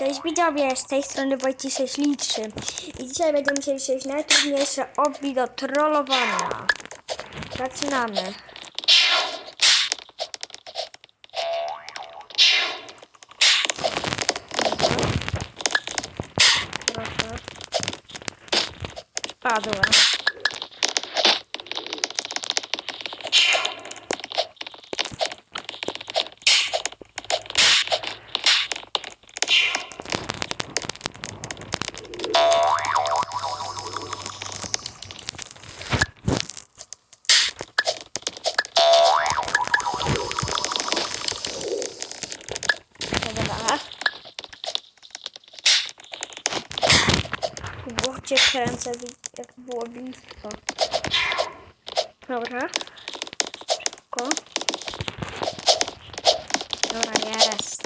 Cześć widzowie, z tej strony Wojciech Liczy i dzisiaj będziemy musieli przejść najtrudniejsze obli do trollowania. Zaczynamy. Spadłem. Dobra. Szybko. Dobra, jest.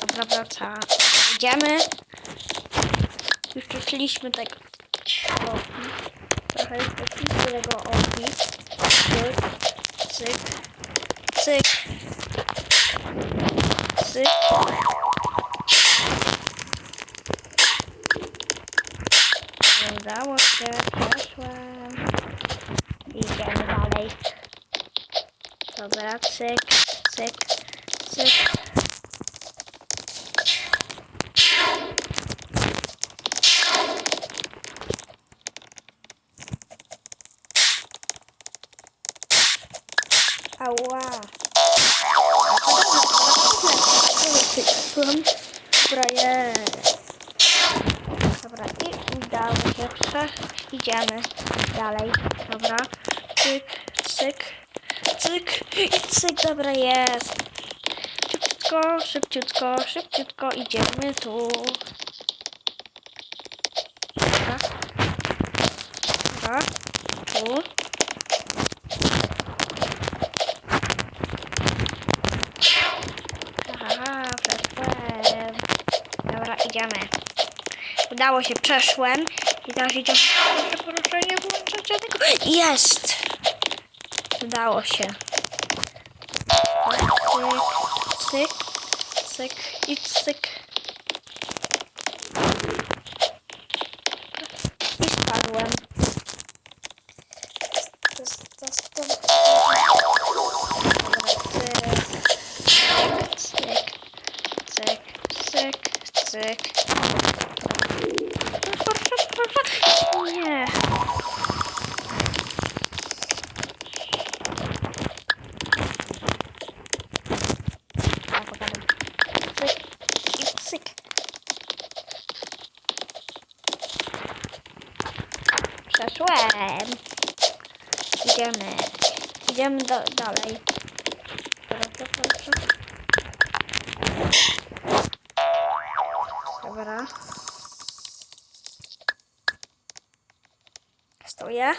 Dobra, wraca. Idziemy. Już przeszliśmy tego. Opi. Trochę już przeszliśmy tego opi. Cyk. Cyk. Cyk. Cyk. Nie udało się, przeszłem. Idziemy dalej. Dobra, cyk, cyk, cyk. Ała. Dobra, jest. Dobra, i udało się. Idziemy dalej. Dobra. Cyk, cyk, cyk i cyk. Dobra, jest. Szybciutko, szybciutko, szybciutko idziemy tu. Dobra. Tu. Aha, przeszłem. Dobra, idziemy. Udało się, przeszłem. I teraz idziemy. Proszę, nie włączać tego. Jest! Udało się. Cyk, cyk, cyk i cyk. I spadłem. To jest- to jest- to jest- Dobra, cyk, cyk, cyk, cyk, cyk. Nie. A, pogadam. Cyk i cyk. Przeszłem. Idziemy. Idziemy do, dalej. Dobra, proszę. Dobra. Stoję.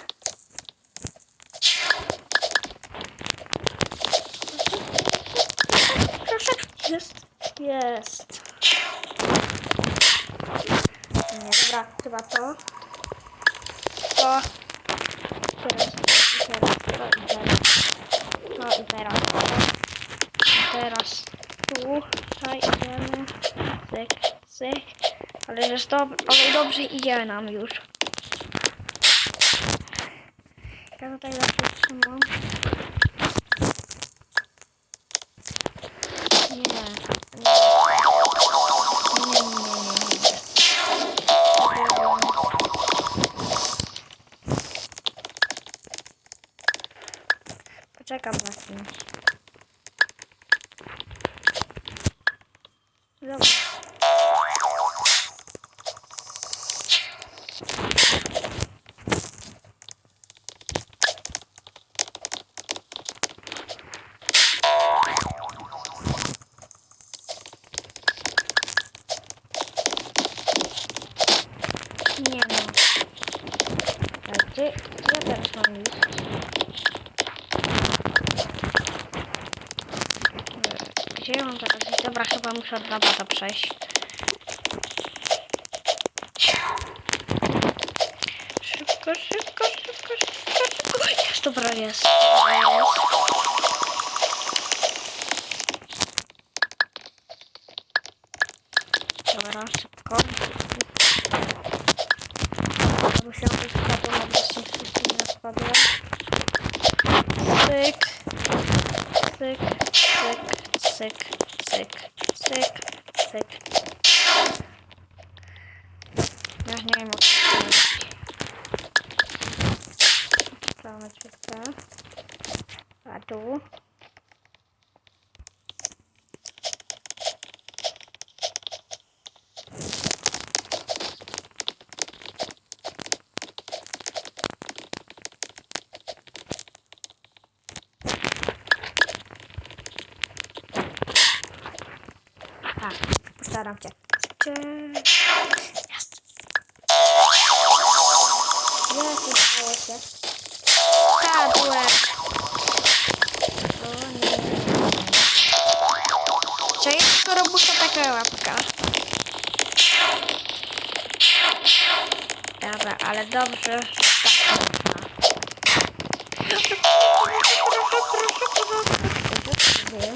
Proszę. Jest. Jest. Nie, dobra, chyba to. To. Teraz. Teraz. To i teraz. To i teraz. I teraz. Tu. Tutaj idziemy. Cyk, cyk. Ale, jest dob ale dobrze idzie nam już. Ja tutaj zawsze trzymam. Nie. Nie. Nie, nie, nie, nie, nie. Poczekam na kimś. Dobra. Nie no. A gdzie, gdzie ja teraz mam iść? Mam teraz iść? Dobra, chyba muszę od bata przejść. Szybko, szybko, szybko, szybko, szybko. Jest. Dobra, jest. Dobra, jest. Dobra, szybko. Musiałam być spadłem, bo się wszystkim nie spadłem. Syk. Syk, syk, syk, syk, syk, syk. Ja już nie wiem, o co chodzi. Sprawdzamy ciutkę. A tu? Tak, postaram cię. Cześć. Jest. Jest, udało się. Padłem. O nie. Czy jest to robusta taka łapka? Dobra, ale dobrze. Dobra,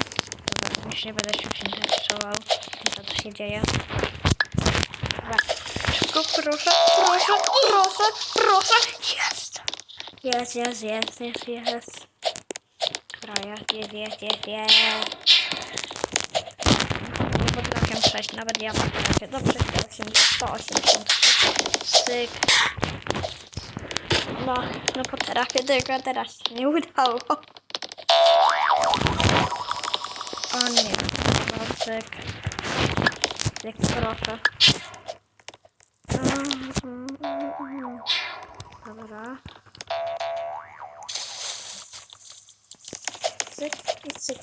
już nie będę się tu się dzieje. Dobra, proszę, proszę, proszę, proszę, jest! Jest, jest, jest, jest, jest. Dobra, jest, jest, jest, jest, jest. Nie potrafię przejść, nawet ja potrafię. Dobrze, 180, 180, styk. No, no potrafię, tylko teraz się nie udało. O nie, no cyk. Cyk, proszę. Dobra. Cyk i cyk.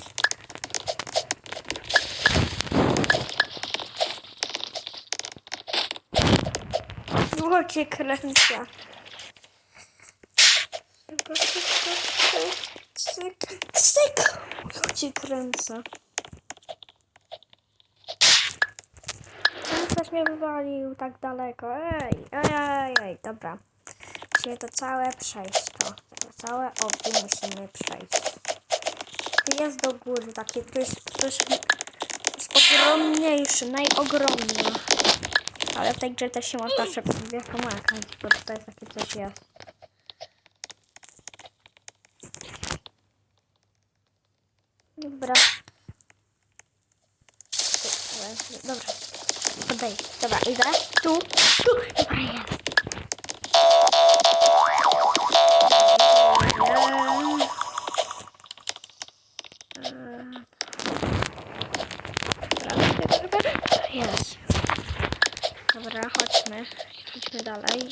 O, cię kręcę. Tylko cyk, cyk, cyk, cyk. Ktoś mnie wywalił tak daleko? Ej, ej, ej, ej, dobra. Musimy to całe przejść, to. To całe obie musimy przejść. Tu jest do góry takie, to jest, to jest, ogromniejszy. Ale w tej grze też się można szybko wyhamakać, bo tutaj takie coś jest. Dobra. Dobra. Podaj. Dobra, idę. Tu. Tu. Dobra. Jest. Dobra, chodźmy. Chodźmy dalej.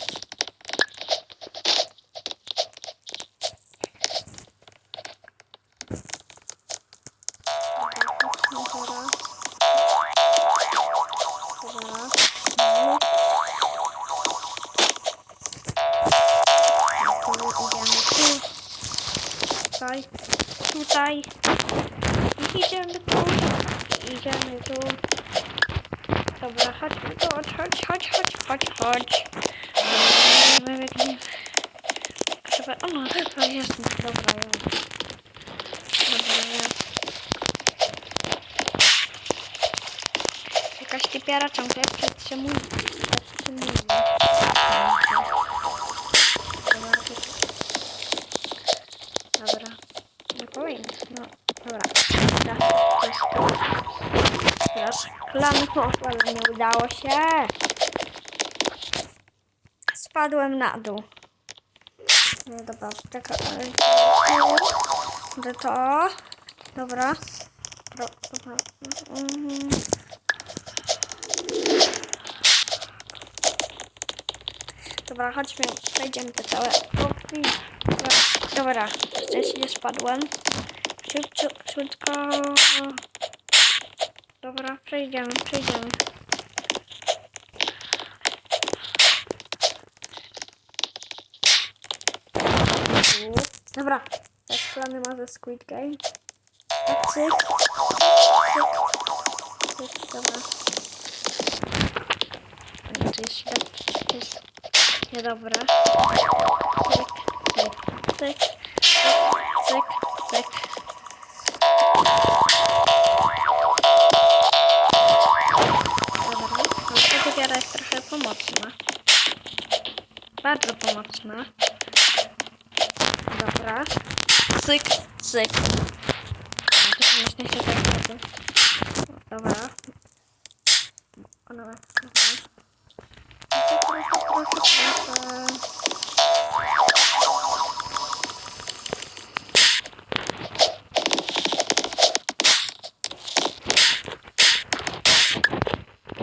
Tutaj. Tutaj. I idziemy tu. Idziemy tu. Dobra, chodźmy tu. Chodź, chodź, chodź, chodź, chodź, chodź. Dobra, biegnie. Trzeba... O, no, to jest. Dobra, jest. Dobra, jest. Jakaś typiara ciągle przetrzymuje. Przetrzymuje. Dobra. Nie powinno. No, dobra. Teraz, poszło, ale nie udało się. Spadłem na dół. No dobra, czekaj. Gdzie to? Dobra. Dobra. dobra. Mhm. Dobra, chodźmy, przejdziemy to całe. Okej. Dobra, dobra, szczęśliwie spadłem. Szybko. Dobra, przejdziemy, przejdziemy. Dobra, tak plany ma ze Squid Game. Tak, cyk. Cyk. Cyk, dobra. To jest. To jest niedobre. Cyk, cyk. cyk, pomocna. Dobra. Cyk, cyk. Myślę się tak robi. Dobra. Ona ma...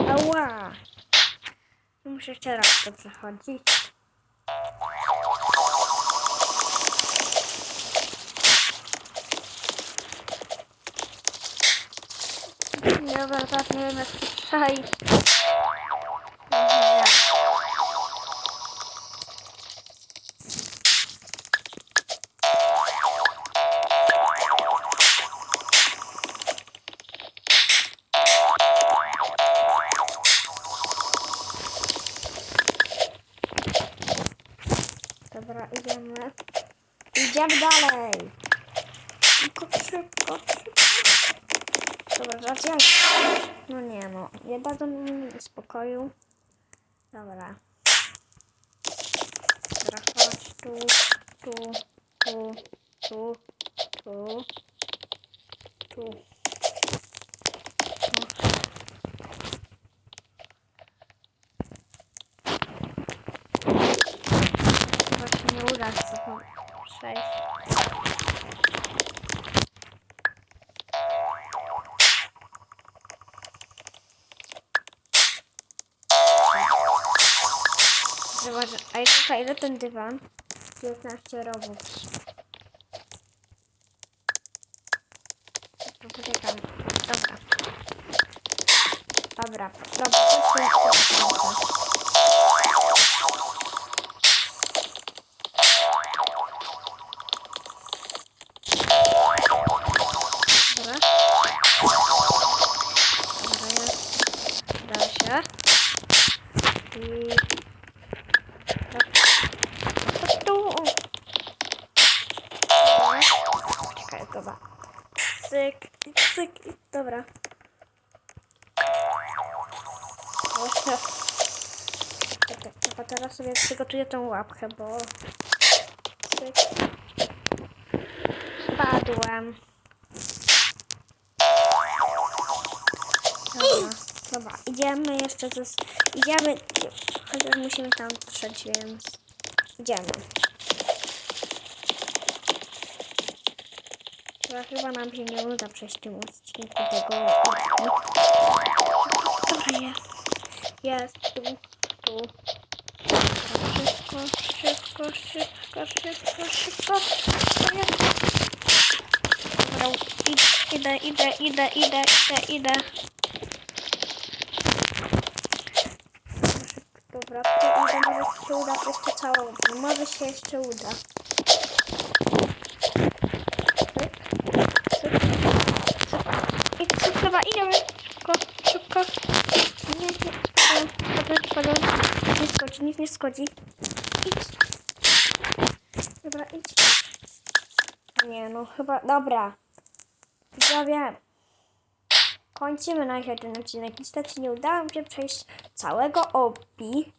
Ała! Muszę jeszcze raz to przechodzić. Dobra, teraz nie wiem jak to przejść. Nie. Dobra, idziemy. Idziemy dalej. Szybko, szybko. Dobra, racja. No nie no, nie dadzą mi spokoju. Dobra. Dobra, chodź tu, tu, tu, tu, tu, tu. No. Chyba się nie uda z tego przejść. Zobacz, a ile, ile ten dywan? 19 robux. To Poczekam. Dobra. Dobra, dobra. Dobra. Dobra. Cyk, cyk, dobra. Dobra. Chyba teraz sobie przygotuję tą łapkę, bo... Cyk. Spadłem. Dobra, dobra, idziemy jeszcze z... Idziemy, chociaż musimy tam trzeć, więc... Idziemy. Chyba, chyba nam się nie uda przejść tym odcinku tego... Dobra, jest. Jest, tu, tu. Dobra, Szybko, szybko, szybko, szybko, szybko. Dobra, id- idę, idę, idę, idę, idę, idę. Dobra, to idę, może się uda jeszcze całą. Może się jeszcze uda. Cyk, cyk, cyk. I cyk, dobra, idziemy. Szybko, szybko. Nie, nie, spadłem, spadłem, spadłem. Nic nie schodzi. Idź. Dobra, idź. Nie, no chyba, dobra. Widzowie, kończymy na razie ten odcinek. Niestety nie udało mi się przejść całego opi.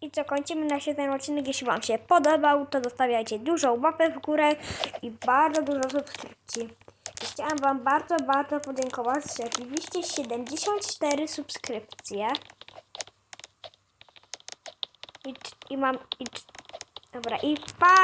I co, kończymy na ten odcinek. Jeśli Wam się podobał, to zostawiajcie dużą łapę w górę i bardzo dużo subskrypcji. Chciałam Wam bardzo, bardzo podziękować za oczywiście 74 subskrypcje. I, i mam... I, dobra, i pa!